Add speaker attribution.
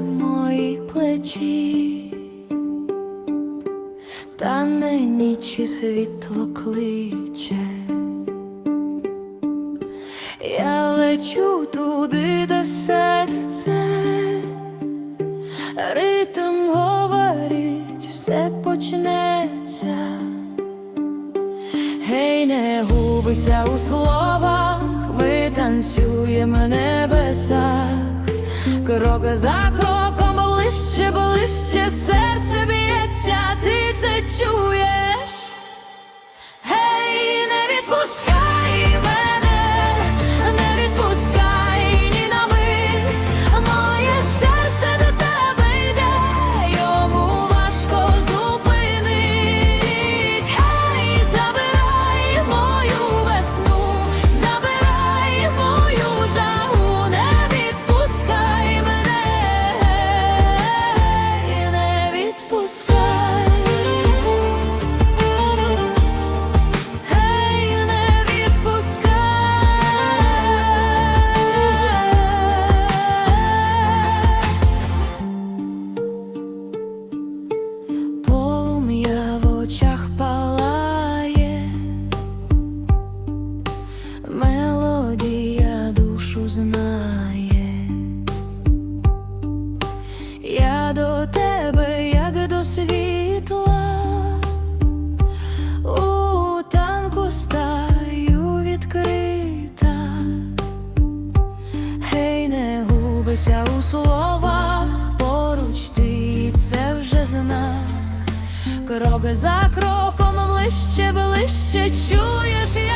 Speaker 1: мої плечі, та не нічі світло кличе, я лечу туди, де серце, ритм говорить, все почнеться, гей, не губися у словах, ми танцюємо небеса крок за кроком ближче, ближче серце б'ється, ти це чуєш. До тебе, як до світла, у танку стаю відкрита. Гей, не губися у словах, поруч ти це вже знав. Крок за кроком ближче, ближче чуєш